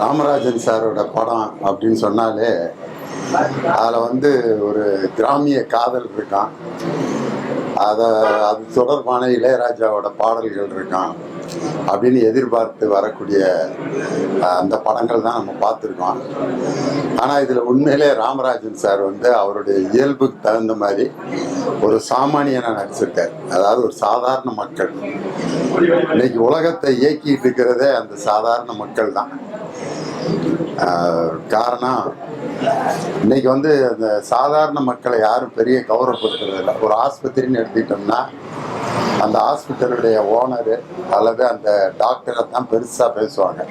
ராமராஜன் சாரோட படம் அப்படின்னு சொன்னாலே அதில் வந்து ஒரு கிராமிய காதல் இருக்கான். அதை அது தொடர்பான இளையராஜாவோட பாடல்கள் இருக்கான். அப்படின்னு எதிர்பார்த்து வரக்கூடிய அந்த படங்கள் தான் நம்ம பார்த்துருக்கோம். ஆனால் இதில் உண்மையிலே ராமராஜன் சார் வந்து அவருடைய இயல்புக்கு தகுந்த மாதிரி ஒரு சாமானியனை நடிச்சிருக்கார். அதாவது ஒரு சாதாரண மக்கள். இன்னைக்கு உலகத்தை இயக்கிட்டு இருக்கிறதே அந்த சாதாரண மக்கள் தான் காரணம் இன்னைக்கு வந்து அந்த சாதாரண மக்களை யாரும் பெரிய கௌரவப்படுத்துறது இல்லை ஒரு ஆஸ்பத்திரின்னு எடுத்துக்கிட்டோம்னா அந்த ஹாஸ்பிட்டலுடைய ஓனரு அல்லது அந்த டாக்டரை தான் பெருசாக பேசுவாங்க.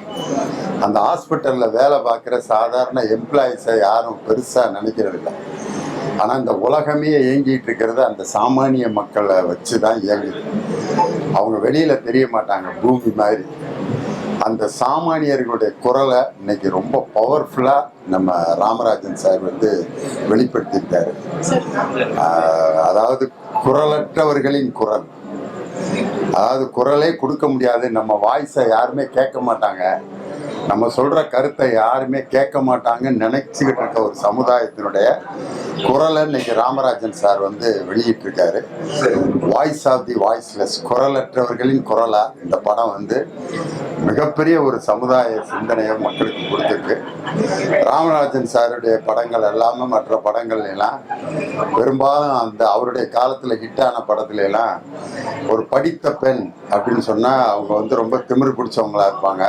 அந்த ஹாஸ்பிட்டலில் வேலை பார்க்குற சாதாரண எம்ப்ளாயிஸை யாரும் பெருசாக நினைக்கிறதில்ல. ஆனால் இந்த உலகமே இயங்கிட்டு இருக்கிறது அந்த சாமானிய மக்களை வச்சு தான் இயங்குது. அவங்க வெளியில் தெரிய மாட்டாங்க பூமி மாதிரி. அந்த சாமானியர்களுடைய குரலை இன்னைக்கு ரொம்ப பவர்ஃபுல்லாக நம்ம ராமராஜன் சார் வந்து வெளிப்படுத்தியிருக்காரு. அதாவது குரலற்றவர்களின் குரல். அதாவது குரலே கொடுக்க முடியாது. நம்ம வாய்ஸை யாருமே கேட்க மாட்டாங்க. நம்ம சொல்ற கருத்தை யாருமே கேட்க மாட்டாங்கன்னு நினைச்சுக்கிட்டு இருக்க ஒரு சமுதாயத்தினுடைய குரலை இன்னைக்கு ராமராஜன் சார் வந்து வெளியிட்டிருக்காரு. வாய்ஸ் ஆஃப் தி வாய்ஸ்லெஸ் குரலற்றவர்களின் குரலா இந்த படம் வந்து மிகப்பெரிய ஒரு சமுதாய சிந்தனையை மக்களுக்கு கொடுத்துருக்கு. ராமராஜன் சாருடைய படங்கள் எல்லாமே மற்ற படங்கள் எல்லாம் பெரும்பாலும் அந்த அவருடைய காலத்தில் ஹிட்டான படத்துல எல்லாம் ஒரு படித்த பெண் அப்படின்னு சொன்னால் அவங்க வந்து ரொம்ப திமிரு பிடிச்சவங்களா இருப்பாங்க.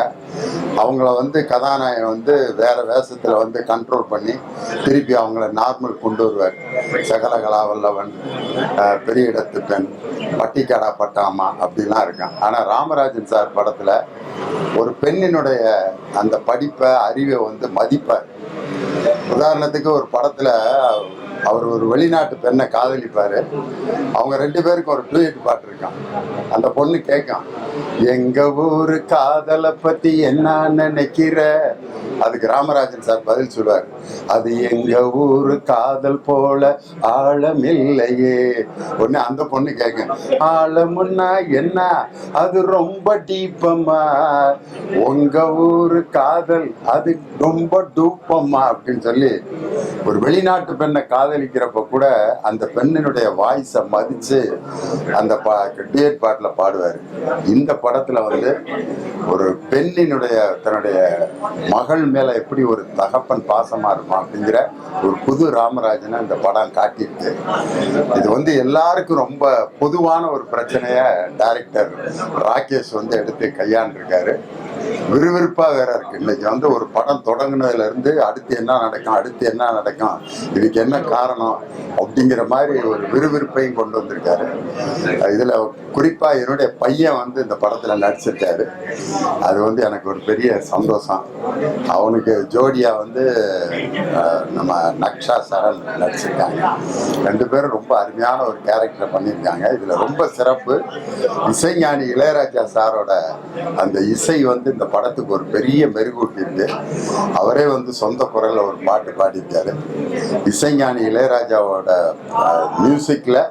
அவங்கள வந்து கதாநாயகன் வந்து வேற வேஷத்தில் வந்து கண்ட்ரோல் பண்ணி திருப்பி அவங்கள நார்மல் கொண்டு வருவார். சகலகலா வல்லவன் பெரிய இடத்து பெண் பட்டிக்காடா பட்டாமா அப்படிலாம் இருக்கான் ஆனால் ராமராஜன் சார் படத்தில் ஒரு பெண்ணினுடைய அந்த படிப்பை அறிவை வந்து மதிப்பார். உதாரணத்துக்கு ஒரு படத்துல அவர் ஒரு வெளிநாட்டு பெண்ணை காதலிப்பாரு. அவங்க ரெண்டு பேருக்கும் ஒரு டூயட் பாட்டு இருக்கான் அந்த பொண்ணு கேட்கும் எங்க ஊரு காதலை பத்தி என்ன நினைக்கிற? அதுக்கு ராமராஜன் சார் பதில் சொல்லுவார் அது எங்க ஊரு காதல் போல ஆழமில்லையே. ஒண்ணு அந்த பொண்ணு கேட்கும் ஆழமுன்னா என்ன? அது ரொம்ப டீப்பம்மா. உங்க ஊரு காதல் அது ரொம்ப டூப்பம்மா அப்படின்னு சொல்லி ஒரு வெளிநாட்டு பெண்ணை காதலிக்கிறப்ப கூட அந்த பெண்ணினுடைய வாய்ஸை மதித்து அந்த பா டியட் பாட்டில் பாடுவார். இந்த படத்தில் வந்து ஒரு பெண்ணினுடைய தன்னுடைய மகள் மேலே எப்படி ஒரு தகப்பன் பாசமாக இருப்பான் அப்படிங்கிற ஒரு புது ராமராஜனை இந்த படம் காட்டியிருக்கு. இது வந்து எல்லாருக்கும் ரொம்ப பொதுவான ஒரு பிரச்சனையை டைரக்டர் ராகேஷ் வந்து எடுத்து கையாண்டிருக்காரு. விறுவிறுப்பாக வேற இருக்கு. இன்னைக்கு வந்து ஒரு படம் தொடங்கினதுலேருந்து அடுத்து என்ன நடக்கும் அடுத்து என்ன நடக்கும் இதுக்கு என்ன காரணம்? அப்படிங்கிற மாதிரி ஒரு விறுவிறுப்பையும் கொண்டு வந்திருக்காரு. இதில் குறிப்பாக என்னுடைய பையன் வந்து இந்த படத்தில் நடிச்சிருக்காரு. அது வந்து எனக்கு ஒரு பெரிய சந்தோஷம். அவனுக்கு ஜோடியாக வந்து நம்ம நக்ஷா சரண் நடிச்சிருக்காங்க. ரெண்டு பேரும் ரொம்ப அருமையான ஒரு கேரக்டர் பண்ணியிருக்காங்க. இதில் ரொம்ப சிறப்பு. இசைஞானி இளையராஜா சாரோட அந்த இசை வந்து இந்த படத்துக்கு ஒரு பெரிய மெருகூட்டிருக்கு அவரே வந்து சொந்த குரலில் ஒரு பாட்டு பாடியிருக்காரு. இசைஞானி இளையராஜாவோட மியூசிக்கில்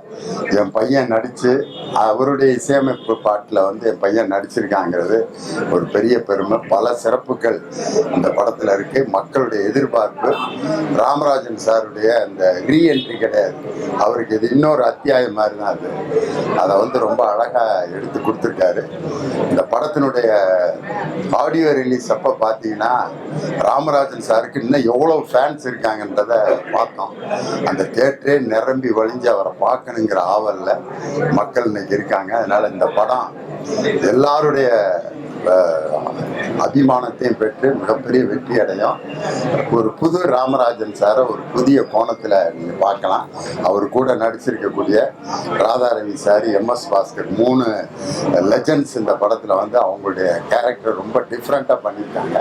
என் பையன் நடித்து அவருடைய இசையமைப்பு பாட்டில் வந்து என் பையன் நடிச்சிருக்காங்கிறது ஒரு பெரிய பெருமை. பல சிறப்புகள் அந்த படத்தில் இருக்குது மக்களுடைய எதிர்பார்ப்பு. ராமராஜன் சாருடைய அந்த ரீஎன்ட்ரி கிடையாது. அவருக்கு இது இன்னொரு அத்தியாயம் மாதிரி தான் அது. அதை வந்து ரொம்ப அழகாக எடுத்து கொடுத்துருக்காரு. இந்த படத்தினுடைய ஆடியோ ரிலீஸ் அப்போ பார்த்தீங்கன்னா ராமராஜன் சாருக்கு இன்னும் எவ்வளோ ஃபேன்ஸ் இருக்காங்கன்றத பார்த்தோம். அந்த தேட்டரே நிரம்பி வழிஞ்சு அவரை பார்க்கணுங்கிற ஆவலில் மக்கள் இன்னைக்கு இருக்காங்க. அதனால் இந்த படம் எல்லாருடைய அபிமானத்தையும் பெற்று மிகப்பெரிய வெற்றி அடையும். ஒரு புது ராமராஜன் சாரை ஒரு புதிய கோணத்தில் நீங்கள் பார்க்கலாம். அவர் கூட நடிச்சிருக்கக்கூடிய ராதாரவி சார் எம்எஸ் பாஸ்கர் மூணு லெஜண்ட்ஸ் இந்த படத்தில் வந்து அவங்களுடைய கேரக்டர் ரொம்ப டிஃப்ரெண்ட்டாக பண்ணியிருக்காங்க.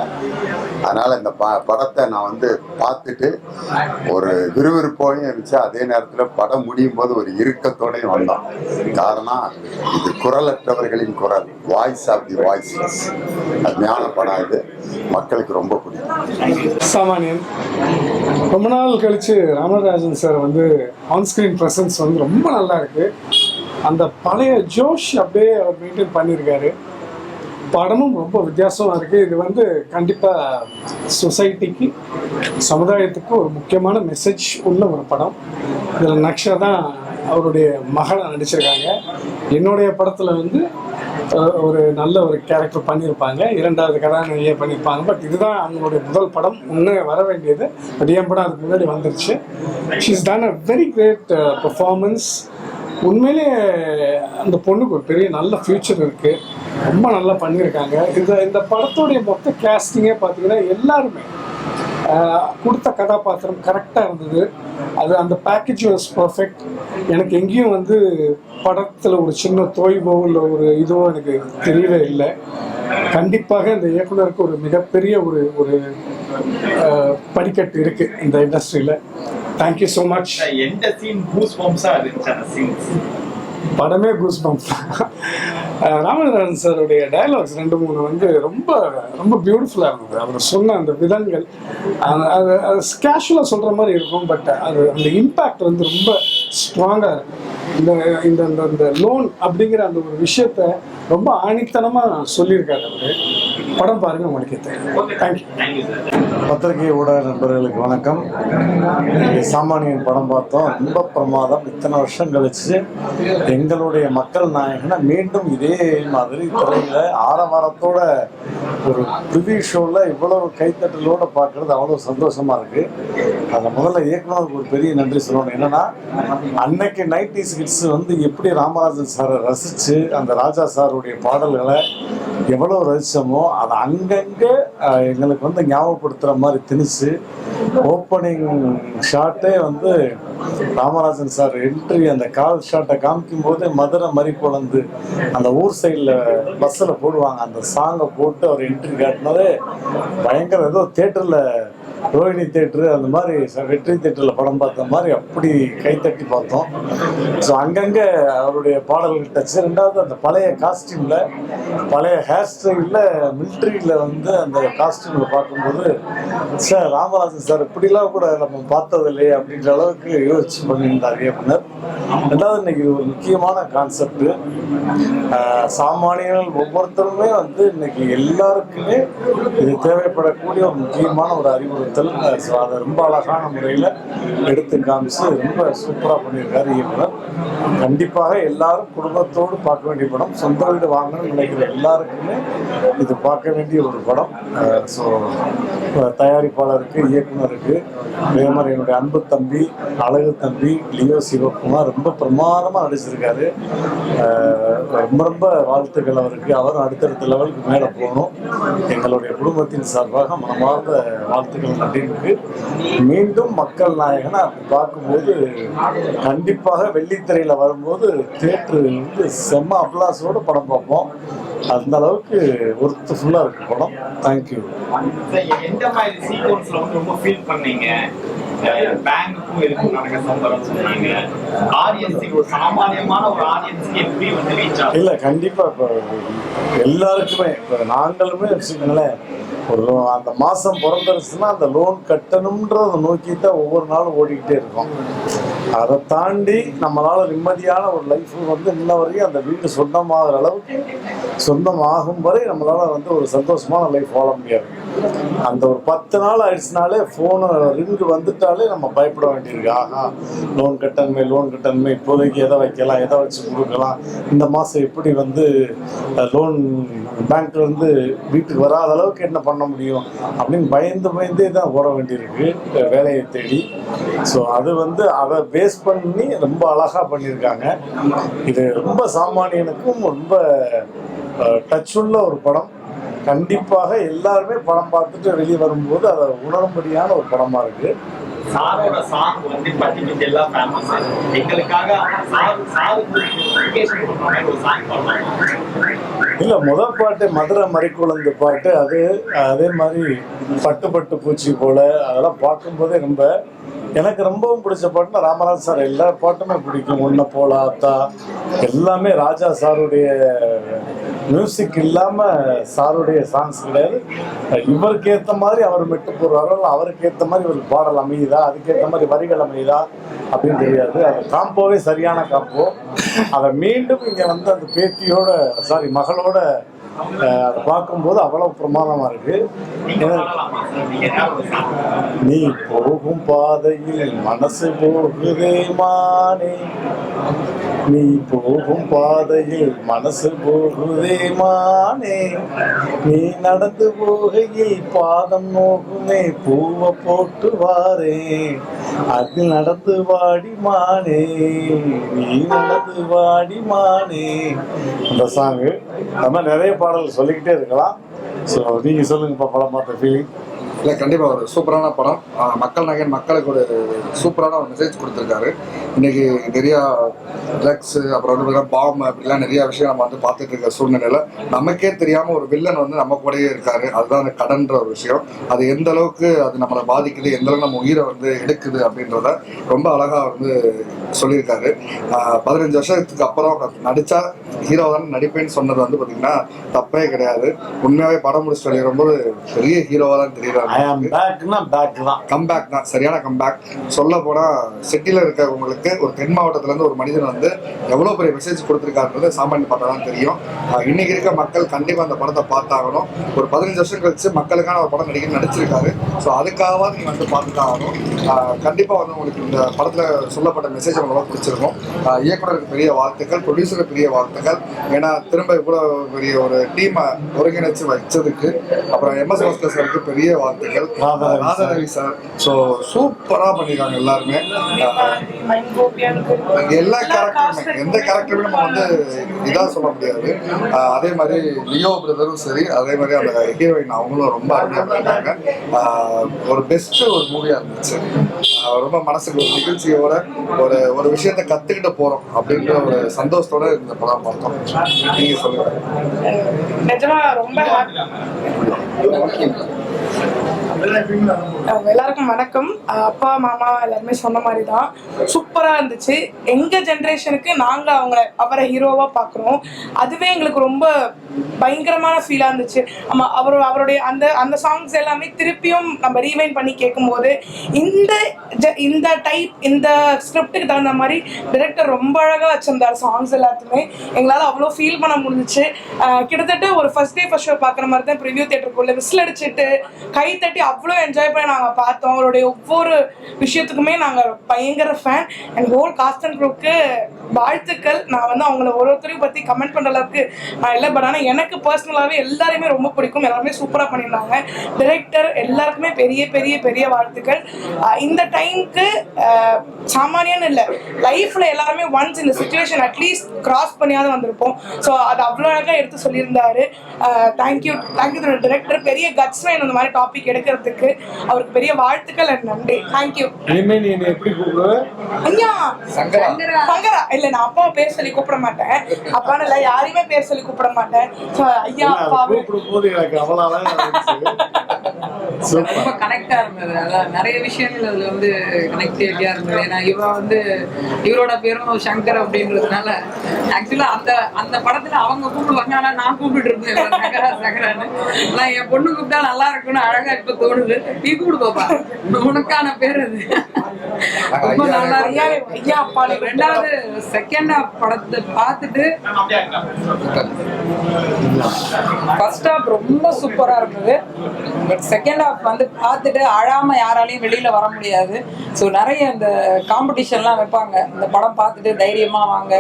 அதனால் இந்த ப படத்தை நான் வந்து பார்த்துட்டு ஒரு விறுவிறுப்போடையும் இருந்துச்சு. அதே நேரத்தில் படம் முடியும் போது ஒரு இறுக்கத்தோடையும் வந்தோம். காரணம் இது குரலற்றவர்களின் குரல் வாய்ஸ் ஆஃப் தி வாய்ஸ் ஞான அருமையான படம் இது மக்களுக்கு ரொம்ப பிடிக்கும். சாமானியன் ரொம்ப நாள் கழிச்சு ராமராஜன் சார் வந்து ஆன்ஸ்கிரீன் ப்ரெசன்ஸ் வந்து ரொம்ப நல்லா இருக்கு. அந்த பழைய ஜோஷ் அப்படியே அவர் மெயின்டைன் பண்ணியிருக்காரு படமும் ரொம்ப வித்தியாசமாக இருக்குது இது வந்து கண்டிப்பாக சொசைட்டிக்கு சமுதாயத்துக்கு ஒரு முக்கியமான மெசேஜ் உள்ள ஒரு படம். இதில் நக்ஷா தான் அவருடைய மகளை நடிச்சிருக்காங்க. என்னுடைய படத்தில் வந்து ஒரு நல்ல ஒரு கேரக்டர் பண்ணியிருப்பாங்க இரண்டாவது கதாநாயகியை பண்ணியிருப்பாங்க பட் இதுதான் அவங்களுடைய முதல் படம். ஒன்று வர வேண்டியது. பட் என் படம் அதுக்கு முன்னாடி வந்துருச்சு. She's done a very great performance உண்மையிலே அந்த பொண்ணுக்கு ஒரு பெரிய நல்ல ஃப்யூச்சர் இருக்கு. ரொம்ப நல்லா பண்ணியிருக்காங்க இந்த இந்த படத்துடைய மொத்த கேஸ்டிங்கே பார்த்தீங்கன்னா எல்லாருமே கொடுத்த கதாபாத்திரம் கரெக்டாக இருந்தது. அது அந்த பேக்கேஜ் வாஸ் பர்ஃபெக்ட் எனக்கு எங்கேயும் வந்து படத்தில் ஒரு சின்ன தோய்வோ இல்லை ஒரு இதுவோ எனக்கு தெரியவே இல்லை. கண்டிப்பாக இந்த இயக்குனருக்கு ஒரு மிகப்பெரிய ஒரு ஒரு படிக்கட்டு இருக்குது இந்த இண்டஸ்ட்ரியில் தேங்க்யூ ஸோ மச் எந்த சீன் பூஸ் பம்ப்ஸா இருந்துச்சு அந்த சீன்ஸ் படமே கூஸ் பம்ப் ராமநாதன் சாருடைய டயலாக்ஸ் ரெண்டு மூணு வந்து ரொம்ப ரொம்ப பியூட்டிஃபுல்லாக இருந்தது. அவர் சொன்ன அந்த விதங்கள் அது- அது கேஷுவலாக சொல்கிற மாதிரி இருக்கும் பட் அது அந்த இம்பேக்ட் வந்து ரொம்ப ஸ்ட்ராங்காக இந்த இந்த இந்த இந்த லோன் அப்படிங்கிற அந்த ஒரு விஷயத்த ரொம்ப ஆணித்தனமாக சொல்லியிருக்காரு அவர். படம் பாருங்க உங்களுக்கு தேங்க்யூ தேங்க்யூ சார் பத்திரிகை ஊடக நண்பர்களுக்கு வணக்கம். சாமானியன் படம் பார்த்தோம். ரொம்ப பிரமாதம். இத்தனை வருஷம் கழிச்சு எங்களுடைய மக்கள் நாயகனை மீண்டும் இதே மாதிரி திரையில ஆரவாரத்தோட ஒரு ப்ரிவியூ ஷோவில் இவ்வளவு கைத்தட்டலோட பார்க்கறது அவ்வளோ சந்தோஷமா இருக்கு. அதில் முதல்ல இயக்குனருக்கு ஒரு பெரிய நன்றி சொல்லணும். என்னன்னா அன்னைக்கு நைன்டிஸ் கிட்ஸ் வந்து எப்படி ராமராஜன் சாரை ரசிச்சு அந்த ராஜா சாருடைய பாடல்களை எவ்வளோ ரசிச்சோமோ அதை அங்கங்கே எங்களுக்கு வந்து ஞாபகப்படுத்துகிற மாதிரி திணிச்சு ஓப்பனிங் ஷாட்டே வந்து ராமராஜன் சார் என்ட்ரி அந்த கால் ஷாட்டை காமிக்கும் போதே மதுரை மறி குழந்து அந்த ஊர் சைடில் பஸ்ஸில் போடுவாங்க. அந்த சாங்கை போட்டு அவர் என்ட்ரி காட்டினதே பயங்கர ஏதோ தேட்டரில் ரோஹிணி தேட்டரு அந்த மாதிரி வெற்றி தேட்டரில் படம் பார்த்த மாதிரி அப்படி கைத்தட்டி பார்த்தோம். ஸோ அங்கங்கே அவருடைய பாடல்கள் டச்சு ரெண்டாவது அந்த பழைய காஸ்டியூமில் பழைய ஹேர் ஸ்டைலில் மிலிட்ரியில் வந்து அந்த காஸ்டியூமில் பார்க்கும்போது சார் ராமராஜன் சார் இப்படிலாம் கூட நம்ம பார்த்தது இல்லையே அப்படின்ற அளவுக்கு யோசிச்சு பண்ணியிருந்தார் இயக்குனர். ரெண்டாவது இன்னைக்கு இது ஒரு முக்கியமான கான்செப்ட் சாமானியர்கள் ஒவ்வொருத்தருமே வந்து இன்னைக்கு எல்லாருக்குமே இது தேவைப்படக்கூடிய ஒரு முக்கியமான ஒரு அறிவுரை. அஹ் அதை ரொம்ப அழகான முறையில் எடுத்து காமிச்சு ரொம்ப சூப்பராக பண்ணியிருக்காரு இயக்குனர். கண்டிப்பாக எல்லாரும் குடும்பத்தோடு பார்க்க வேண்டிய படம். சொந்த வீடு வாங்கணும்னு நினைக்கிற எல்லாருக்குமே இது பார்க்க வேண்டிய ஒரு படம். ஸோ தயாரிப்பாளருக்கு இயக்குனருக்கு அதே மாதிரி என்னுடைய அன்பு தம்பி அழகு தம்பி லியோ சிவகுமார் ரொம்ப பிரமாதமாக நடிச்சிருக்காரு. ரொம்ப ரொம்ப வாழ்த்துக்கள் அவருக்கு. அவரும் அடுத்தடுத்த லெவலுக்கு மேலே போகணும். எங்களுடைய குடும்பத்தின் சார்பாக மனமார்ந்த வாழ்த்துக்கள் அப்படின்ட்டு மீண்டும் மக்கள் நாயகனை பார்க்கும்போது கண்டிப்பாக வெள்ளித்திரையில் வரும்போது தேட்டரு வந்து செம்ம அப்ளாஸோட படம் பார்ப்போம். அந்த அளவுக்கு ஒர்த்து ஃபுல்லாக இருக்கு படம். தேங்க்யூ எந்த மாதிரி சீக்வன்ஸ்ல வந்து ரொம்ப ஃபீல் பண்ணீங்க? பேங்குக்கும் இதுக்கும் நடக்க சம்பரம் சொன்னாங்க. ஆடியன்ஸுக்கு ஒரு சாமானியமான ஒரு ஆடியன்ஸுக்கு எப்படி வந்து ரீச் ஆகும் இல்லை கண்டிப்பாக இப்போ எல்லாருக்குமே இப்போ நாங்களுமே வச்சுக்கோங்களேன் ஒரு அந்த மாதம் பிறந்துருச்சுன்னா அந்த லோன் கட்டணுன்றதை நோக்கி தான் ஒவ்வொரு நாளும் ஓடிக்கிட்டே இருக்கோம். அதை தாண்டி நம்மளால் நிம்மதியான ஒரு லைஃப் வந்து இன்ன வரையும் அந்த வீடு சொந்தமாகிற அளவுக்கு சொந்தமாகும் வரை நம்மளால் வந்து ஒரு சந்தோஷமான லைஃப் வாழ முடியாது. அந்த ஒரு பத்து நாள் ஆயிடுச்சுனாலே ஃபோனு ரிங்கு வந்துட்டாலே நம்ம பயப்பட வேண்டியிருக்கு. ஆஹா லோன் கட்டணுமே லோன் கட்டணுமே இப்போதைக்கு எதை வைக்கலாம் எதை வச்சு கொடுக்கலாம் இந்த மாதம் எப்படி வந்து லோன் பேங்க்ல இருந்து வீட்டுக்கு வராத அளவுக்கு என்ன பண்ண முடியும் அப்படின்னு பயந்து பயந்தே தான் ஓட வேண்டியிருக்கு வேலையை தேடி. ஸோ அது வந்து அதை பேஸ் பண்ணி ரொம்ப அழகாக பண்ணியிருக்காங்க. இது ரொம்ப சாமானியனுக்கும் ரொம்ப டச் உள்ள ஒரு படம். கண்டிப்பாக எல்லாருமே படம் பார்த்துட்டு வெளியே வரும்போது அதை உணரும்படியான ஒரு படமா இருக்கு. சாரோட சாங் வந்து பட்டி பிட்டி எல்லாம் ஃபேமஸ் எங்களுக்காக சாரு சாரு நோட்டிஃபிகேஷன் கொடுக்குற மாதிரி ஒரு சாங் பண்ணலாம் இல்ல முதல் பாட்டு மதுரை மறிக்குழந்து பாட்டு அது அதே மாதிரி பட்டு பட்டு பூச்சி போல அதெல்லாம் பார்க்கும்போதே ரொம்ப எனக்கு ரொம்பவும் பிடிச்ச பாட்டுனா ராமராஜ் சார் எல்லா பாட்டுமே பிடிக்கும். உன்னை போல அத்தா எல்லாமே ராஜா சாருடைய மியூசிக் இல்லாம சாருடைய சாங்ஸ் கிடையாது. இவருக்கு ஏத்த மாதிரி அவர் மெட்டு போடுறாரோ அவருக்கு ஏத்த மாதிரி ஒரு பாடல் அமையுதா அதுக்கேற்ற மாதிரி வரிகள் அமையுதா அப்படின்னு தெரியாது. அந்த காம்போவே சரியான காம்போ. அதை மீண்டும் இங்க வந்து அந்த பேத்தியோட சாரி மகளோட அதை பார்க்கும்போது அவ்வளோ பிரமாதமாக இருக்குது நீ போகும் பாதையில் மனசு போகுதே மானே. நீ போகும் பாதையில் மனசு போகுதே மானே. நீ நடந்து போகையில் பாதம் நோகுமே பூவை போட்டு வாரே அது நடந்து வாடி மானே நீ நடந்து வாடி மானே. அந்த சாங்கு நம்ம நிறைய பாடல் சொல்லிக்கிட்டே இருக்கலாம். ஸோ நீங்கள் சொல்லுங்கப்பா படம் பார்த்த ஃபீலிங் இல்லை கண்டிப்பாக ஒரு சூப்பரான படம். மக்கள் நகையின் மக்களுக்கு ஒரு சூப்பரான ஒரு மெசேஜ் கொடுத்துருக்காரு. இன்னைக்கு நிறையா ட்ரக்ஸ் அப்புறம் வந்து பார்த்தீங்கன்னா பாம் அப்படிலாம் நிறைய விஷயம் நம்ம வந்து பார்த்துட்டு இருக்க சூழ்நிலையில் நமக்கே தெரியாமல் ஒரு வில்லன் வந்து நம்ம கூடயே இருக்காரு. அதுதான் அந்த கடன்ற ஒரு விஷயம். அது எந்த அளவுக்கு அது நம்மளை பாதிக்குது எந்த அளவுக்கு நம்ம உயிரை வந்து எடுக்குது அப்படின்றத ரொம்ப அழகாக வந்து சொல்லியிருக்காரு. பதினஞ்சு வருஷத்துக்கு அப்புறம் நடிச்சா ஹீரோ தான் நடிப்பேன்னு சொன்னது வந்து பார்த்தீங்கன்னா தப்பே கிடையாது. உண்மையாகவே படம் முடிச்சுட்டு வெளியிடும்போது பெரிய ஹீரோவாக தான் தெரியுறாரு. ஐ ஆம் பேக்னா பேக் தான். கம்பேக் தான். சரியான கம்பேக் சொல்ல போனா சிட்டில இருக்கவங்களுக்கு ஒரு தென் மாவட்டத்துல இருந்து ஒரு மனிதன் வந்து எவ்வளவு பெரிய மெசேஜ் கொடுத்துருக்காருன்றது சாமானிய பார்த்தா தான் தெரியும் இன்னைக்கு இருக்க மக்கள் கண்டிப்பா அந்த படத்தை பார்த்தாகணும். ஒரு பதினஞ்சு வருஷம் கழிச்சு மக்களுக்கான ஒரு படம் நடிக்க நடிச்சிருக்காரு. ஸோ அதுக்காகவாது நீ வந்து பார்த்துட்டாகணும். ஆகணும் கண்டிப்பா வந்து உங்களுக்கு இந்த படத்துல சொல்லப்பட்ட மெசேஜ் உங்களுக்கு பிடிச்சிருக்கும். இயக்குனருக்கு பெரிய வாழ்த்துக்கள் ப்ரொடியூசருக்கு பெரிய வாழ்த்துக்கள். ஏன்னா திரும்ப இவ்வளோ பெரிய ஒரு டீமை ஒருங்கிணைச்சு வச்சதுக்கு அப்புறம் எம்எஸ் பாஸ்கர் சாருக்கு பெரிய வாழ்த்து சார். ராதாரவி சார். ஸோ சூப்பராக பண்ணியிருக்காங்க எல்லாருமே. எல்லா கேரக்டருமே எந்த கேரக்டருமே நம்ம வந்து இதாக சொல்ல முடியாது. அதே மாதிரி லியோ பிரதரும் சரி அதே மாதிரி அந்த ஹீரோயின் அவங்களும் ரொம்ப அருமையாக பண்ணியிருக்காங்க. ஒரு பெஸ்ட் ஒரு மூவியாக இருந்துச்சு. ரொம்ப மனசுக்கு ஒரு நிகழ்ச்சியோட ஒரு ஒரு விஷயத்தை கற்றுக்கிட்டு போகிறோம் அப்படின்ற ஒரு சந்தோஷத்தோட இந்த படம் பார்த்தோம். நீங்கள் சொல்லுங்க. நிஜமா ரொம்ப Thank you. எல்லாருக்கும் வணக்கம். அப்பா மாமா எல்லாருமே சொன்ன மாதிரி தான் சூப்பராக இருந்துச்சு. எங்கள் ஜென்ரேஷனுக்கு நாங்கள் அவங்கள அவரை ஹீரோவாக பார்க்குறோம் அதுவே எங்களுக்கு ரொம்ப பயங்கரமான ஃபீலாக இருந்துச்சு. ஆமாம் அவர் அவருடைய அந்த அந்த சாங்ஸ் எல்லாமே திருப்பியும் நம்ம ரீவைன் பண்ணி கேட்கும்போது இந்த ஜ- இந்த டைப் இந்த ஸ்கிரிப்டுக்கு தகுந்த மாதிரி டிரெக்டர் ரொம்ப அழகாக வச்சிருந்தார் சாங்ஸ் எல்லாத்துமே எங்களால் அவ்வளோ ஃபீல் பண்ண முடிஞ்சிச்சு. கிட்டத்தட்ட ஒரு ஃபர்ஸ்ட் டே ஃபர்ஸ்ட் ஷோ பார்க்குற மாதிரி தான் ப்ரிவியூ தேட்டருக்குள்ளே விசில் அடிச்சுட்டு கை தட்டி அவ்வளோ என்ஜாய் பண்ணி நாங்கள் பார்த்தோம். அவருடைய ஒவ்வொரு விஷயத்துக்குமே நாங்கள் பயங்கர fan and whole cast and குரூப்க்கு வாழ்த்துக்கள். நான் வந்து அவங்கள ஒரு ஒருத்தரையும் பற்றி கமெண்ட் பண்ணுற அளவுக்கு நான் இல்லை. பட் ஆனால் எனக்கு பர்சனலாகவே எல்லாருமே ரொம்ப பிடிக்கும். எல்லாருமே சூப்பராக பண்ணியிருந்தாங்க. டிரெக்டர் எல்லாருக்குமே பெரிய பெரிய பெரிய வாழ்த்துக்கள். இந்த டைம்க்கு சாமானியன்னு இல்லை. லைஃப்பில் எல்லாருமே ஒன்ஸ் இந்த சுச்சுவேஷன் அட்லீஸ்ட் கிராஸ் பண்ணியாவது வந்திருப்போம். ஸோ அது அவ்வளோ அழகாக எடுத்து சொல்லியிருந்தாரு. Thank you thank you director பெரிய கட்ஸ் வேணும் இந்த மாதிரி டாபிக் எடுக்கிறதுக்கு. அவர் பெரிய வாழ்த்துக்கள் and நன்றி. தேங்க்யூ இனிமே நீ எப்படி ஐயா சங்கரா. சங்கரா. இல்ல நான் அப்பாவை பேர் சொல்லி கூப்பிட மாட்டேன். அப்பான்னு இல்ல யாரையுமே பேர் சொல்லி கூப்பிட மாட்டேன். ஐயா அப்பா கூப்பிடும் போது எனக்கு அவ்வளோ அழகா இருந்துச்சு. ரொம்ப கனெக்டா இருந்தது. அதான் நிறைய விஷயங்கள் அதுல வந்து கனெக்டிவிட்டியா இருந்தது. ஏன்னா இவன் வந்து இவரோட பேரும் சங்கர் அப்படின்றதுனால ஆக்சுவலா அந்த அந்த படத்துல அவங்க கூப்பிடுவாங்க. ஆனா நான் கூப்பிட்டு இருந்தேன். சங்கரா சங்கரான்னு. நான் என் பொண்ணு கூப்பிட்டா நல்லா இருக்கும்னு அழகா இப்ப தோணுது. நீ கூப்பிடு பாப்பா உனக்கான பேர் அது. ரொம்ப நல்லா ஐயா. அப்பா ரெண்டாவது செகண்ட் ஹாஃப் படத்தை பார்த்துட்டு. ஃபர்ஸ்ட் ஹாஃப் ரொம்ப சூப்பரா இருந்தது. பட் செகண்ட் ஹாஃப் வந்து பார்த்துட்டு அழாம யாராலையும் வெளியில வர முடியாது. ஸோ நிறைய இந்த காம்படிஷன்லாம் வைப்பாங்க. இந்த படம் பார்த்துட்டு தைரியமா வாங்க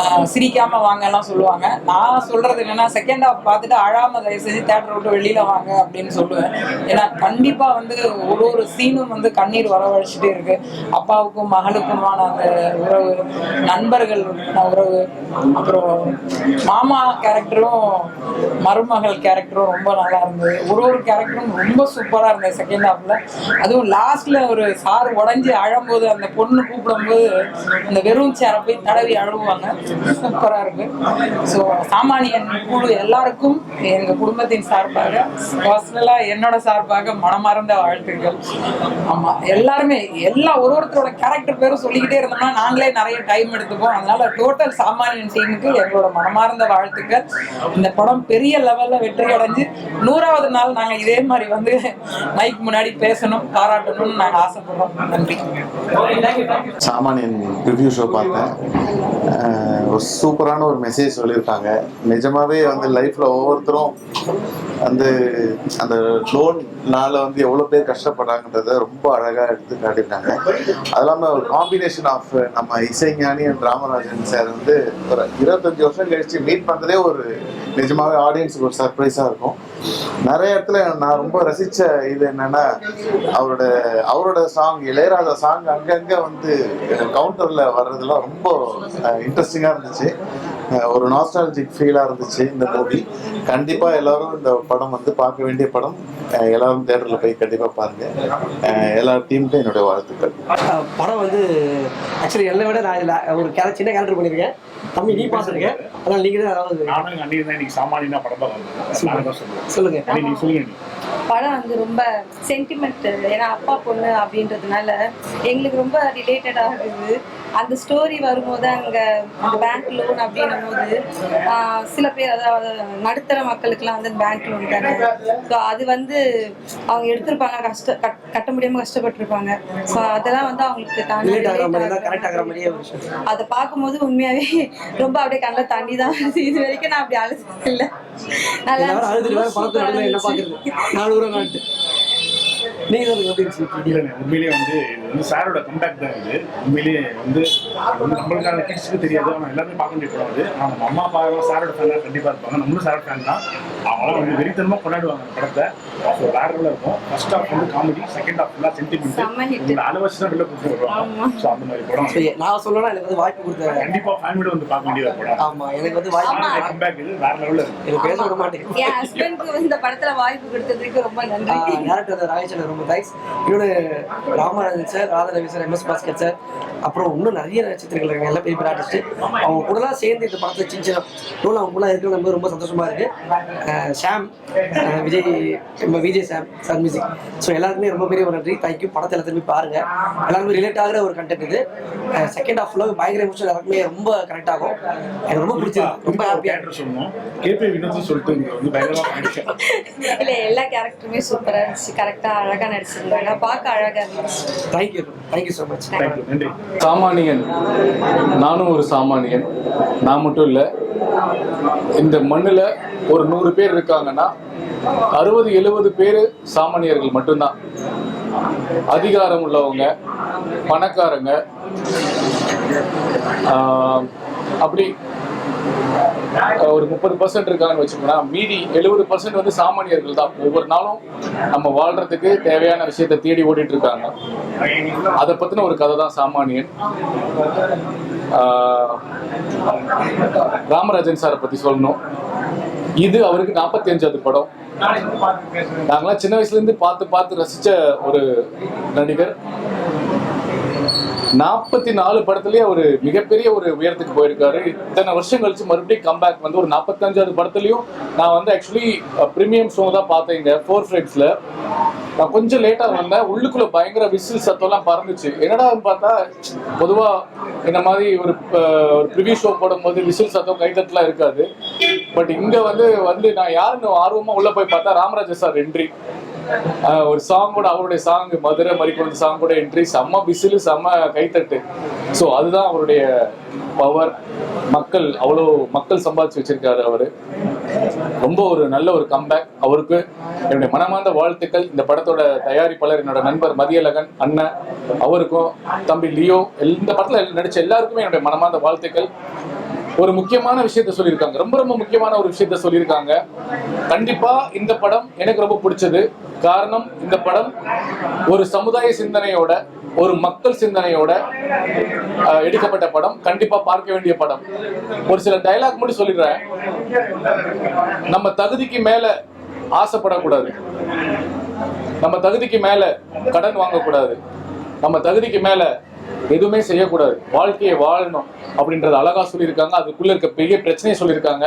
ஆஹ் சிரிக்காம வாங்க எல்லாம் சொல்லுவாங்க. நான் சொல்றது என்னன்னா செகண்ட் ஹாஃப் பார்த்துட்டு அழாம தயவு செஞ்சு தேட்டர் விட்டு வெளியில வாங்க அப்படின்னு சொல்லுவேன். ஏன்னா கண்டிப்பா வந்து ஒரு ஒரு சீனும் வந்து கண்ணீர் வரவழைச்சிட்டே இருக்கு. அப்பாவுக்கும் மகளுக்குமான அந்த உறவு நண்பர்கள் உறவு அப்புறம் மாமா கேரக்டரும் மருமகள் கேரக்டரும் ரொம்ப நல்லா இருந்தது. ஒரு ஒரு கேரக்டரும் ரொம்ப சூப்பரா இருந்தது செகண்ட் ஹாஃப்ல அதுவும் லாஸ்ட்ல ஒரு சார் உடஞ்சி அழும்போது அந்த பொண்ணு கூப்பிடும்போது அந்த வெறும் சேரை போய் தடவி அழுவாங்க சூப்பரா இருக்கு. ஸோ சாமானியன் குழு எல்லாருக்கும் எங்க குடும்பத்தின் சார்பாக பர்சனலா என்னோட சார்பாக மனமார்ந்த வாழ்த்துக்கள் ஆமா எல்லாருமே எல்லா ஒரு ஒருத்தரோட கேரக்டர் பேரும் சொல்லிக்கிட்டே இருந்தோம்னா நாங்களே நிறைய டைம் எடுத்துப்போம். அதனால டோட்டல் சாமானியன் டீமுக்கு எங்களோட மனமார்ந்த வாழ்த்துக்கள். இந்த படம் பெரிய லெவல்ல வெற்றி அடைஞ்சு நூறாவது நாள் நாங்க இதே மாதிரி வந்து மைக் முன்னாடி பேசணும் பாராட்டணும்னு நாங்க ஆசைப்படுறோம். நன்றி. சாமானியன் ரிவ்யூ ஷோ பார்த்தேன். ஒரு சூப்பரான ஒரு மெசேஜ் சொல்லியிருக்காங்க. நிஜமாவே வந்து லைஃப்ல ஒவ்வொருத்தரும் வந்து அந்த லோன்னால வந்து எவ்வளோ பேர் கஷ்டப்படுறாங்கன்றத ரொம்ப அழகாக எடுத்து காட்டியிருக்காங்க. அது இல்லாமல் ஒரு காம்பினேஷன் ஆஃப் நம்ம இசைஞானி அண்ட் ராமராஜன் சார் வந்து ஒரு இருபத்தஞ்சு வருஷம் கழிச்சு மீட் பண்ணுறதே ஒரு நிஜமாவே ஆடியன்ஸுக்கு ஒரு சர்ப்ரைஸாக இருக்கும். நிறைய இடத்துல நான் ரொம்ப ரசிச்ச இது என்னன்னா அவரோட அவரோட சாங் இளையராஜா சாங் அங்கங்க வந்து கவுண்டர்ல வர்றதெல்லாம் ரொம்ப இன்ட்ரெஸ்டிங்கா இருந்துச்சு. ஒரு நாஸ்டாலஜிக் ஃபீலா இருந்துச்சு இந்த மூவி கண்டிப்பா எல்லாரும் இந்த படம் வந்து பார்க்க வேண்டிய படம். எல்லாரும் தேட்டர்ல போய் கண்டிப்பா பாருங்க. அஹ் எல்லா டீமுக்கும் என்னுடைய வாழ்த்துக்கள். படம் வந்து ஆக்சுவலி என்னை விட நான் இதில் ஒரு கேர சின்ன கேரக்டர் பண்ணியிருக்கேன். தம்பி நீ பார்த்துருக்கேன் அதனால் நீங்கள் தான் ஏதாவது நானும் அண்ணியும் தான் இன்னைக்கு சாமானியனா படம் தான் தான் சொல்லுவேன் சொல்லுங்க. அண்ணி, நீங்க சொல்லுங்க நீ. படம் வந்து ரொம்ப சென்டிமெண்ட் ஏன்னா அப்பா பொண்ணு அப்படின்றதுனால எங்களுக்கு ரொம்ப ரிலேட்டட் ஆகுது. அந்த ஸ்டோரி வரும்போது அங்க அந்த பேங்க் லோன் அப்படின்னும் போது சில பேர் அதாவது நடுத்தர மக்களுக்குலாம் வந்து பேங்க் லோன் தானே. ஸோ அது வந்து அவங்க எடுத்திருப்பாங்க கஷ்ட கட்- கட்ட முடியாம கஷ்டப்பட்டிருப்பாங்க. ஸோ அதெல்லாம் வந்து அவங்களுக்கு விஷயம். அதை பார்க்கும்போது உண்மையாவே ரொம்ப அப்படியே கண்ணில் தண்ணி தான் இது வரைக்கும் நான் அப்படி அழுது இல்லை நல்லா உண்மையிலேயே வந்து வந்து சாரோட கம்பேக் தான் இது. உண்மையிலேயே வந்து நம்மளுக்கான கிட்ஸ்க்கு தெரியாது. ஆனால் எல்லாருமே பார்க்க வேண்டிய படம் அது. ஆனால் நம்ம அம்மா அப்பா சாரோட ஃபேனாக கண்டிப்பாக இருப்பாங்க. நம்மளும் சாரோட ஃபேன் தான். அவங்களாம் வந்து வெறித்தனமாக கொண்டாடுவாங்க அந்த படத்தை. ஸோ வேற லெவலில் இருக்கும். ஃபர்ஸ்ட் ஹாஃப் வந்து காமெடி செகண்ட் ஹாஃப் ஃபுல்லாக சென்டிமெண்ட் செம்ம hit. உங்களை அனுபவிச்சு தான் வெளில கொடுத்து வருவாங்க. ஸோ அந்த மாதிரி படம். நான் சொல்லணும்னா எனக்கு வந்து வாய்ப்பு கொடுத்த கண்டிப்பாக ஃபேமிலியோட வந்து பார்க்க வேண்டியது படம். ஆமா எனக்கு வந்து வாய்ப்பு கம்பேக் இது வேற லெவலில் இருக்கு. எனக்கு பேச விட மாட்டேங்குது. என் ஹஸ்பண்ட்க்கு இந்த படத்துல வாய்ப்பு கொடுத்ததுக்கு ரொம்ப நன்றி. டேரக்டர் ராஜேஷன் ரொம்ப தேங்க்ஸ் இன்னொன்று Ramarajan sir Radha Ravi sir MS Bhaskar sir அப்புறம் இன்னும் நிறைய நட்சத்திரங்கள் இருக்காங்க. எல்லாம் பெரிய பெரிய ஆர்டிஸ்ட் அவங்க கூடலாம் சேர்ந்து இந்த படத்தை சின்ன சின்ன ரோல் அவங்க கூட இருக்கிறது நமக்கு ரொம்ப சந்தோஷமா இருக்கு. ஷாம் விஜய் நம்ம Vijay Sam sir music so எல்லாருக்குமே ரொம்ப பெரிய ஒரு நன்றி. தேங்க்யூ படத்தை எல்லாத்தையுமே பாருங்க. எல்லாருமே ரிலேட் ஆகிற ஒரு கண்டென்ட் இது. செகண்ட் ஹாஃப்ல பயங்கர எமோஷன் எல்லாருக்குமே ரொம்ப கனெக்ட் ஆகும். எனக்கு ரொம்ப பிடிச்சது. ரொம்ப ஹாப்பியாக சொல்லணும் கேபி வினோத் சொல்லிட்டு இங்க வந்து இல்ல எல்லா கேரக்டருமே சூப்பரா இருந்துச்சு. கரெக்டா அழகா நடிச்சிருந்தாங்க. பார்க்க அழகா இருந்துச்சு. தேங்க்யூ தேங்க்யூ ஸோ மச் நன்றி. சாமானியன். நானும் ஒரு சாமானியன். நான் மட்டும் இல்லை. இந்த மண்ணில் ஒரு நூறு பேர் இருக்காங்கன்னா அறுபது எழுபது பேர் சாமானியர்கள் மட்டும்தான். அதிகாரம் உள்ளவங்க பணக்காரங்க. அப்படி ஒரு முப்பது பர்சன்ட் இருக்காங்கன்னு வச்சுக்கோங்களா மீதி எழுபது பர்சன்ட் வந்து சாமானியர்கள் தான். ஒவ்வொரு நாளும் நம்ம வாழ்றதுக்கு தேவையான விஷயத்தை தேடி ஓடிட்டு இருக்காங்க. அதை பத்தின ஒரு கதை தான் சாமானியன். ராமராஜன் சாரை பத்தி சொல்லணும். இது அவருக்கு நாற்பத்தி அஞ்சாவது படம். நாங்களாம் சின்ன வயசுல இருந்து பார்த்து பார்த்து ரசிச்ச ஒரு நடிகர். நாற்பத்தி நாலு படத்துலயே ஒரு மிகப்பெரிய ஒரு உயரத்துக்கு போயிருக்காரு. இத்தனை வருஷம் கழிச்சு மறுபடியும் கம்பேக் வந்து ஒரு நாற்பத்தஞ்சாவது படத்துலயும் நான் வந்து ஆக்சுவலி பிரீமியம் ஷோ தான் பார்த்தேன் இங்க ஃபோர் ஃப்ரெண்ட்ஸ்ல நான் கொஞ்சம் லேட்டா வந்தேன். உள்ளுக்குள்ள பயங்கர விசில் சத்தம்லாம் பறந்துச்சு. என்னடான்னு பார்த்தா பொதுவா இந்த மாதிரி ஒரு ஒரு ப்ரிவியூ ஷோ போடும்போது விசில் சத்தம் கைத்தட்டலாம் இருக்காது. பட் இங்க வந்து வந்து நான் யாருன்னு ஆர்வமா உள்ள போய் பார்த்தா ராமராஜ சார் என்ட்ரி ஒரு சாங் கூட அவருடைய சாங் மதுரை மறிக்கொண்ட சாங் கூட என்ட்ரி செம்ம விசிலு செம்ம கை கைத்தட்டு. ஸோ அதுதான் அவருடைய பவர் மக்கள் அவ்வளோ மக்கள் சம்பாதிச்சு வச்சிருக்காரு அவரு. ரொம்ப ஒரு நல்ல ஒரு கம்பேக் அவருக்கு. என்னுடைய மனமார்ந்த வாழ்த்துக்கள். இந்த படத்தோட தயாரிப்பாளர் என்னோட நண்பர் மதியழகன் அண்ணன் அவருக்கும் தம்பி லியோ இந்த படத்துல நடிச்ச எல்லாருக்குமே என்னுடைய மனமார்ந்த வாழ்த்துக்கள். ஒரு முக்கியமான விஷயத்த சொல்லியிருக்காங்க. ரொம்ப ரொம்ப முக்கியமான ஒரு விஷயத்த சொல்லியிருக்காங்க. கண்டிப்பா இந்த படம் எனக்கு ரொம்ப பிடிச்சது. காரணம் இந்த படம் ஒரு சமுதாய சிந்தனையோட ஒரு மக்கள் சிந்தனையோட எடுக்கப்பட்ட படம் கண்டிப்பா பார்க்க வேண்டிய படம். ஒரு சில டைலாக் மட்டும் சொல்லிடுறேன். நம்ம தகுதிக்கு மேல ஆசைப்படக்கூடாது. நம்ம தகுதிக்கு மேல கடன் வாங்கக்கூடாது. நம்ம தகுதிக்கு மேல எதுவுமே செய்யக்கூடாது. வாழ்க்கையை வாழணும் அப்படின்றத அழகா சொல்லியிருக்காங்க. அதுக்குள்ள இருக்க பெரிய பிரச்சனையை சொல்லியிருக்காங்க.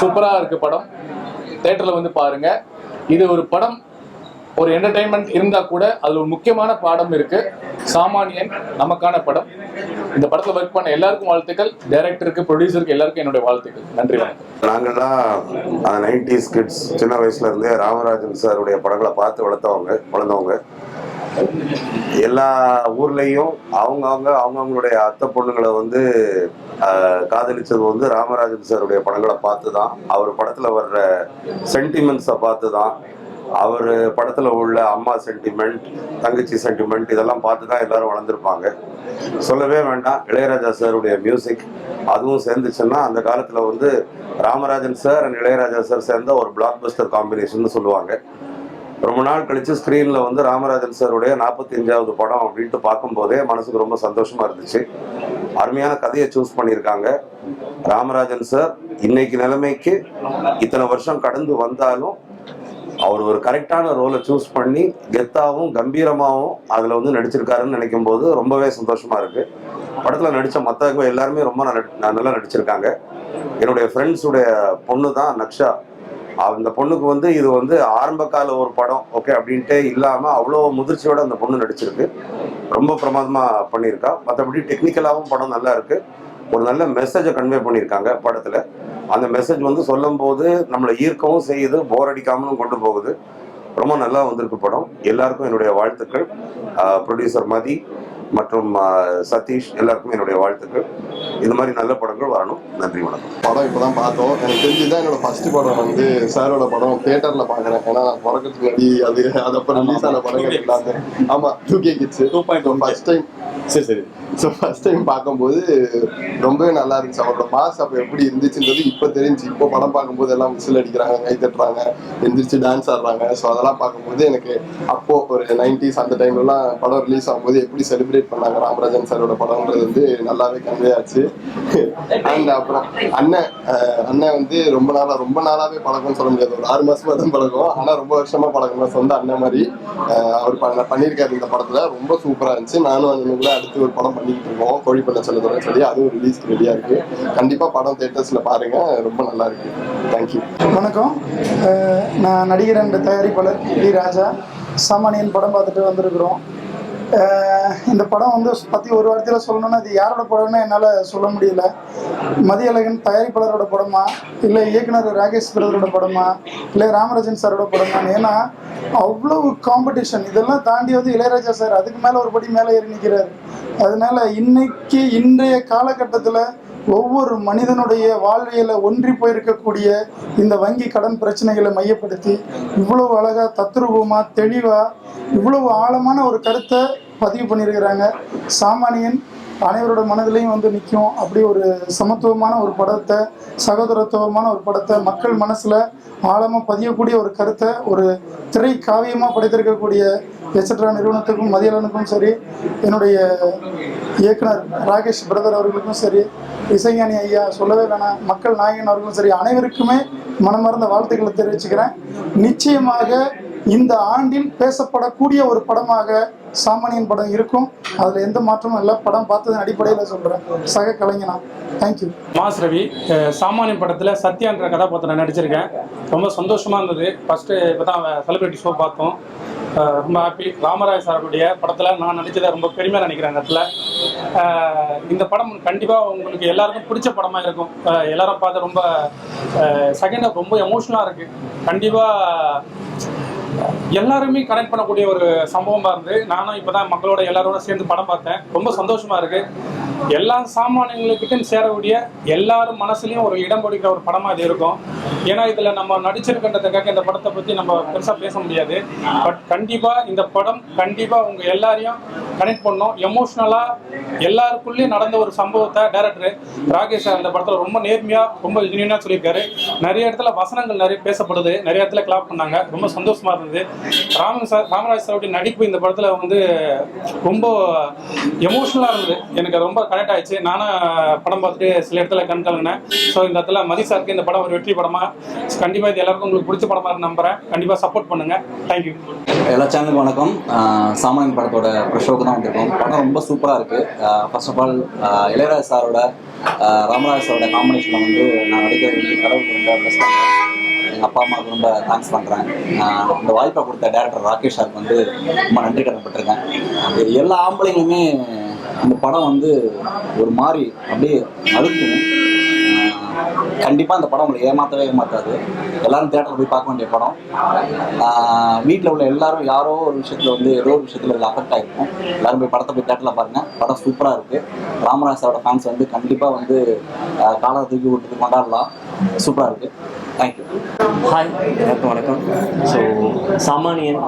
சூப்பரா இருக்கு படம். தேட்டர்ல வந்து பாருங்க. இது ஒரு படம் ஒரு என்டர்டைன்மெண்ட் இருந்தா கூட அதில் ஒரு முக்கியமான பாடம் இருக்கு. சாமானியன் நமக்கான படம். இந்த படத்தை ஒர்க் பண்ண எல்லாருக்கும் வாழ்த்துக்கள். டைரக்டருக்கு ப்ரொடியூசருக்கு எல்லாருக்கும் என்னுடைய வாழ்த்துக்கள். நன்றி வணக்கம். நாங்கள்லாம் நைன்டிஸ் கிட்ஸ் சின்ன வயசுல இருந்தே ராமராஜன் சாருடைய படங்களை பார்த்து வளர்த்தவங்க வளர்ந்தவங்க. எல்லா ஊர்லேயும் அவங்கவுங்க அவங்கவுங்களுடைய அத்தை பொண்ணுங்களை வந்து காதலிச்சது வந்து ராமராஜன் சாருடைய படங்களை பார்த்து தான் அவர் படத்தில் வர்ற சென்டிமெண்ட்ஸை பார்த்து தான் அவர் படத்தில் உள்ள அம்மா சென்டிமெண்ட் தங்கச்சி சென்டிமெண்ட் இதெல்லாம் பார்த்து தான் எல்லாரும் வளர்ந்துருப்பாங்க. சொல்லவே வேண்டாம் இளையராஜா சாருடைய மியூசிக் அதுவும் சேர்ந்துச்சுன்னா அந்த காலத்தில் வந்து Ramarajan sir and Ilaiyaraaja sir சேர்ந்த ஒரு பிளாக் பஸ்டர் காம்பினேஷன் சொல்லுவாங்க. ரொம்ப நாள் கழித்து ஸ்க்ரீனில் வந்து ராமராஜன் சாருடைய நாற்பத்தி அஞ்சாவது படம் அப்படின்ட்டு பார்க்கும்போதே மனசுக்கு ரொம்ப சந்தோஷமாக இருந்துச்சு. அருமையான கதையை சூஸ் பண்ணியிருக்காங்க. ராமராஜன் சார் இன்னைக்கு நிலைமைக்கு இத்தனை வருஷம் கடந்து வந்தாலும் அவர் ஒரு கரெக்டான ரோலை சூஸ் பண்ணி கெத்தாகவும் கம்பீரமாகவும் அதில் வந்து நடிச்சிருக்காருன்னு நினைக்கும் போது ரொம்பவே சந்தோஷமா இருக்கு. படத்தில் நடித்த மற்றவங்க எல்லாருமே ரொம்ப நல்லா நடிச்சிருக்காங்க. என்னுடைய ஃப்ரெண்ட்ஸுடைய பொண்ணு தான் நக்ஷா. அந்த பொண்ணுக்கு வந்து இது வந்து ஆரம்ப கால ஒரு படம் ஓகே அப்படின்ட்டு இல்லாமல் அவ்வளோ முதிர்ச்சியோட அந்த பொண்ணு நடிச்சிருக்கு. ரொம்ப பிரமாதமாக பண்ணியிருக்கா. மற்றபடி டெக்னிக்கலாகவும் படம் நல்லா இருக்குது ஒரு நல்ல மெசேஜை கன்வே பண்ணியிருக்காங்க படத்தில். அந்த மெசேஜ் வந்து சொல்லும்போது நம்மளை ஈர்க்கவும் செய்யுது போர் அடிக்காமலும் கொண்டு போகுது. ரொம்ப நல்லா வந்திருக்கு படம். எல்லாருக்கும் என்னுடைய வாழ்த்துக்கள். ப்ரொடியூசர் மதி மற்றும் சதீஷ் எல்லாருக்கும் என்னுடைய வாழ்த்துக்கள். இந்த மாதிரி நல்ல படங்கள் வரணும். நன்றி வணக்கம். படம் இப்பதான் பார்த்தோம். எனக்கு தெரிஞ்சுதான் என்னோட ஃபர்ஸ்ட் படம் வந்து சாரோட படம் தியேட்டர்ல பாக்குறேன் ஏன்னா நான் பிறக்கிறதுக்கு முன்னாடி அது அது அப்ப ரிலீஸ் ஆன படங்கள் எல்லாமே. ஆமா two K kids two point first time சரி சரி. ஸோ ஃபர்ஸ்ட் டைம் பார்க்கும்போது ரொம்பவே நல்லா இருந்துச்சு. அவரோட மாஸ் அப்போ எப்படி இருந்துச்சுன்றது இப்போ தெரிஞ்சு இப்போ படம் பார்க்கும்போது எல்லாம் விசில் அடிக்கிறாங்க கை தட்டுறாங்க எந்திரிச்சு டான்ஸ் ஆடுறாங்க. ஸோ அதெல்லாம் பார்க்கும்போது எனக்கு அப்போ ஒரு நைன்டிஸ் அந்த டைம்லலாம் படம் ரிலீஸ் ஆகும்போது எப்படி செலிப்ரேட் பண்ணாங்க ராமராஜன் சாரோட படம்ன்றது வந்து நல்லாவே கன்வே ஆச்சு அண்ட் அப்புறம் அண்ணன் அண்ணன் வந்து ரொம்ப நாளாக ரொம்ப நாளாகவே பழக்கம்னு சொல்ல முடியாது. ஒரு ஆறு மாசமா தான் பழக்கம். ஆனால் ரொம்ப வருஷமாக பழக்கம். சொந்த அண்ணன் மாதிரி அவர் பண்ணியிருக்காரு இந்த படத்தில். ரொம்ப சூப்பராக இருந்துச்சு. நானும் அண்ணனும் கூட அடுத்து ஒரு படம் பண்ணிக்கிட்டு இருக்கோம் கோழி பண்ண சொல்லுறேன் சொல்லி அதுவும் ரிலீஸ்க்கு ரெடியாக இருக்கு. கண்டிப்பாக படம் தேட்டர்ஸில் பாருங்க. ரொம்ப நல்லா இருக்கு. தேங்க்யூ வணக்கம். நான் நடிகர் என்ற தயாரிப்பாளர் டி ராஜா. சாமானியன் படம் பார்த்துட்டு வந்திருக்கிறோம். இந்த படம் வந்து பற்றி ஒரு வாரத்தில் சொல்லணும்னா இது யாரோட படம்னு என்னால் சொல்ல முடியல. மதியழகன் தயாரிப்பாளரோட படமா? இல்லை இயக்குனர் ராகேஷ் பிரதரோட படமா? இல்லை ராமராஜன் சாரோட படமா? ஏன்னா அவ்வளவு காம்படிஷன் இதெல்லாம் தாண்டி வந்து இளையராஜா சார் அதுக்கு மேலே ஒரு படி மேலே ஏறி நிற்கிறார் அதனால இன்னைக்கு இன்றைய காலகட்டத்தில் ஒவ்வொரு மனிதனுடைய வாழ்வியல ஒன்றி போயிருக்கக்கூடிய இந்த வங்கி கடன் பிரச்சனைகளை மையப்படுத்தி இவ்வளவு அழகா தத்ரூபமா தெளிவா இவ்வளவு ஆழமான ஒரு கருத்தை பதிவு பண்ணியிருக்கிறாங்க. சாமானியன் அனைவரோட மனதிலையும் வந்து நிற்கும் அப்படி ஒரு சமத்துவமான ஒரு படத்தை சகோதரத்துவமான ஒரு படத்தை மக்கள் மனசில் ஆழமாக பதியக்கூடிய ஒரு கருத்தை ஒரு திரை காவியமாக படைத்திருக்கக்கூடிய எச்சட்ரா நிறுவனத்துக்கும் மதியலனுக்கும் சரி என்னுடைய இயக்குனர் ராகேஷ் பிரதர் அவர்களுக்கும் சரி இசைஞானி ஐயா சொல்லவே வேணாம் மக்கள் நாயகன் அவர்களும் சரி அனைவருக்குமே மனமார்ந்த வாழ்த்துக்களை தெரிவிச்சுக்கிறேன். நிச்சயமாக இந்த ஆண்டில் பேசப்படக்கூடிய ஒரு படமாக சாமானியன் படம் இருக்கும். அதில் எந்த மாற்றமும் இல்லை. படம் பார்த்ததன் அடிப்படையில் சொல்கிறேன் சக கலைஞனா. தேங்க்யூ மாஸ் ரவி சாமானியன் படத்தில் சத்யான்ற கதாபாத்திரம் நடிச்சிருக்கேன். ரொம்ப சந்தோஷமாக இருந்தது. ஃபஸ்ட்டு இப்போ தான் செலிபிரிட்டி ஷோ பார்த்தோம். ரொம்ப ஹாப்பி ராமராஜ் சாருடைய படத்தில் நான் நடிச்சதை ரொம்ப பெருமையாக நினைக்கிறேன் இடத்துல. இந்த படம் கண்டிப்பாக உங்களுக்கு எல்லாருக்கும் பிடிச்ச படமாக இருக்கும். எல்லாரும் பார்த்து ரொம்ப செகண்ட் ரொம்ப எமோஷனலாக இருக்குது கண்டிப்பாக எல்லாருமே கனெக்ட் பண்ணக்கூடிய ஒரு சம்பவமா இருந்து நானும் இப்பதான் மக்களோட எல்லாரோட சேர்ந்து படம் பார்த்தேன். ரொம்ப சந்தோஷமா இருக்கு. எல்லா சாமானியங்களுக்கிட்டும் சேரக்கூடிய எல்லாரும் மனசுலையும் ஒரு இடம் பிடிக்கிற ஒரு படமா இது இருக்கும். ஏன்னா இதுல நம்ம நடிச்சிருக்கின்றதுக்காக இந்த படத்தை பத்தி நம்ம பெருசா பேச முடியாது. பட் கண்டிப்பா இந்த படம் கண்டிப்பா உங்க எல்லாரையும் கனெக்ட் பண்ணும். எமோஷ்னலாக எல்லாருக்குள்ளேயும் நடந்த ஒரு சம்பவத்தை டேரக்டர் ராகேஷ் சார் அந்த படத்துல ரொம்ப நேர்மையா ரொம்ப ஜெனியூனா சொல்லியிருக்காரு. நிறைய இடத்துல வசனங்கள் நிறைய பேசப்படுது. நிறைய இடத்துல கிளாப் பண்ணாங்க. ரொம்ப சந்தோஷமா இருந்தது. ராமன் சார் ராமராஜ் சாருடைய நடிப்பு இந்த படத்துல வந்து ரொம்ப எமோஷனலா இருந்தது. எனக்கு ரொம்ப கனெக்ட் ஆயிடுச்சு. நானும் படம் பார்த்துட்டு சில இடத்துல கண் கலங்கினேன். ஸோ இந்த இடத்துல மதி சாருக்கு இந்த படம் ஒரு வெற்றி படமா? கண்டிப்பாக இது எல்லாருக்கும் உங்களுக்கு பிடிச்ச படமாக இருக்கு நம்புறேன். கண்டிப்பாக சப்போர்ட் பண்ணுங்க. தேங்க்யூ எல்லா சேனலுக்கும் வணக்கம். சாமானியன் படத்தோட ஷோக்கு தான் வந்திருக்கோம். படம் ரொம்ப சூப்பராக இருக்குது ஃபர்ஸ்ட் ஆஃப் ஆல் இளையராஜ் சாரோட ராமராஜ் சாரோட காம்பினேஷனில் வந்து நான் நடிக்கிறது கடவுளுக்கு ரொம்ப ப்ளஸ் பண்ணுறேன் எங்கள் அப்பா அம்மாவுக்கு ரொம்ப தேங்க்ஸ் பண்ணுறேன் இந்த வாய்ப்பை கொடுத்த டேரக்டர் ராகேஷ் சாருக்கு வந்து ரொம்ப நன்றி கடன்பட்டிருக்கேன் எல்லா ஆம்பளைங்களுமே அந்த படம் வந்து ஒரு மாதிரி அப்படியே அழுத்தும். கண்டிப்பாக அந்த படம் உங்களை ஏமாற்றவே ஏமாற்றாது எல்லாரும் தேட்டரில் போய் பார்க்க வேண்டிய படம். வீட்டில் உள்ள எல்லாரும் யாரோ ஒரு விஷயத்தில் வந்து ஏதோ ஒரு விஷயத்தில் இதில் அஃபெக்ட் ஆகிருக்கும் எல்லாரும் போய் படத்தை போய் தேட்டரில் பாருங்கள் படம் சூப்பராக இருக்குது ராமராஜ் சாரோட ஃபேன்ஸ் வந்து கண்டிப்பாக வந்து காலத்தை தூக்கி விட்டு கொண்டாடலாம். சூப்பராக இருக்குது தேங்க்யூ ஹாய் எல்லாருக்கும் வணக்கம் ஸோ சாமானியன்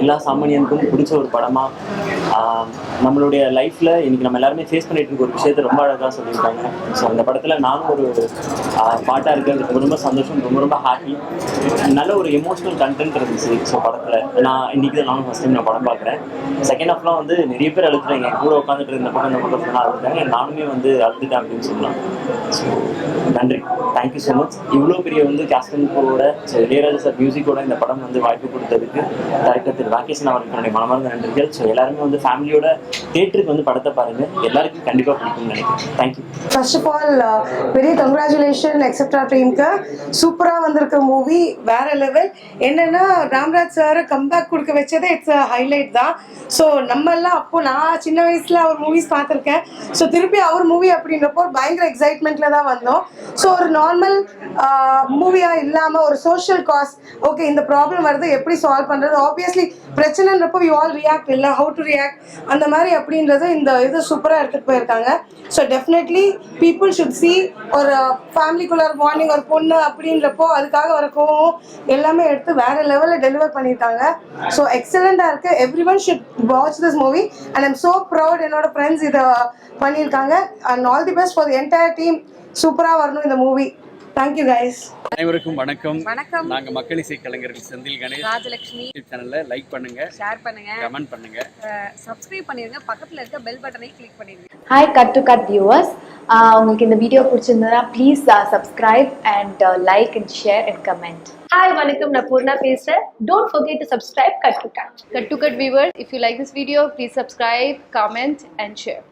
எல்லா சாமானியனுக்கும் பிடிச்ச ஒரு படமாக நம்மளுடைய லைஃப்பில் இன்றைக்கி நம்ம எல்லாருமே ஃபேஸ் பண்ணிட்டு இருக்க ஒரு விஷயத்தை ரொம்ப அழகாக சொல்லியிருக்காங்க. ஸோ அந்த படத்தில் நானும் ஒரு பாட்டாக இருக்குது ரொம்ப ரொம்ப சந்தோஷம் ரொம்ப ரொம்ப ஹாப்பி நல்ல ஒரு எமோஷனல் கண்டென்ட் இருந்துச்சு ஸோ படத்தில். நான் இன்னைக்கு தான் நானும் ஃபஸ்ட் டைம் நான் படம் பார்க்குறேன். செகண்ட் ஹாஃப்லாம் வந்து நிறைய பேர் அழுத்துறேன் என் கூட உட்காந்துட்டு இருந்த பக்கம் இந்த பக்கம் சொன்னால் நானுமே வந்து அழுதுட்டேன் அப்படின்னு சொல்லலாம். ஸோ நன்றி. தேங்க்யூ ஸோ மச் இவ்வளோ பெரிய வந்து கேஸ்டன் கூட ஸோ இளையராஜா சார் மியூசிக்கோட இந்த படம் வந்து வாய்ப்பு கொடுத்ததுக்கு டேரக்டர் திரு ராகேஷன் அவருக்கு என்னுடைய மனமார்ந்த நன்றிகள். ஸோ எல்லாருமே வந்து ஃபேமிலியோட தேட்டருக்கு வந்து படத்தை பாருங்கள் எல்லாருக்கும் கண்டிப்பாக பிடிக்கும்னு நினைக்கிறேன். Thank you first of all பெரிய கங்க்ராச்சுலேஷன் எக்ஸெட்ரா டீமுக்கு சூப்பராக வந்திருக்க மூவி வேற லெவல் என்னன்னா ராம்ராஜ் சார் கம்பேக் கொடுக்க வச்சதே இட்ஸ் ஹைலைட் தான். ஸோ நம்ம எல்லாம் அப்போ நான் சின்ன வயசுல அவர் மூவிஸ் பார்த்துருக்கேன். ஸோ திருப்பி அவர் மூவி அப்படின்றப்போ பயங்கர எக்ஸைட்மெண்ட்ல தான் வந்தோம். ஸோ ஒரு நார்மல் மூவியா இல்லாம ஒரு சோஷியல் காஸ் ஓகே இந்த ப்ராப்ளம் வருது எப்படி சால்வ் பண்றது? ஆப்வியஸ்லி பிரச்சனைன்றப்போ யூ ஆல் ரியாக்ட் இல்லை. ஹவு டு ரியாக்ட் அந்த மாதிரி அப்படின்றது இந்த இது சூப்பராக எடுத்துகிட்டு போயிருக்காங்க. So definitely people should see ஒரு ஃபேமிலிக்குள்ள ஒரு மார்னிங் ஒரு பொண்ணு அப்படின்றப்போ அதுக்காக வர கோவம் எல்லாமே எடுத்து வேற லெவலில் டெலிவர் பண்ணியிருக்காங்க ஸோ எக்ஸலண்ட்டாக இருக்கு. Every one should watch this movie and I'm so proud என்னோட ஃப்ரெண்ட்ஸ் இதை பண்ணியிருக்காங்க. And all the best for the entire team சூப்பராக வரணும் இந்த மூவி தேங்க்யூ கைஸ் அனைவருக்கும் வணக்கம். வணக்கம். நாங்க மக்கள் இசை கலைஞர்கள் செந்தில் கணேஷ் ராஜலட்சுமி யூடியூப் சேனல்ல லைக் பண்ணுங்க ஷேர் பண்ணுங்க. கமெண்ட் பண்ணுங்க. சப்ஸ்கிரைப் பண்ணிருங்க. பக்கத்துல இருக்க பெல் பட்டனை கிளிக் பண்ணிருங்க. Hi cut to cut viewers உங்களுக்கு இந்த வீடியோ பிடிச்சிருந்ததுன்னா please subscribe and like and share and comment hi வணக்கம். நான் பூர்ணா பேசுறேன். Don't forget to subscribe cut to cut. Cut to Cut viewers, if you like this video, please subscribe, comment and share.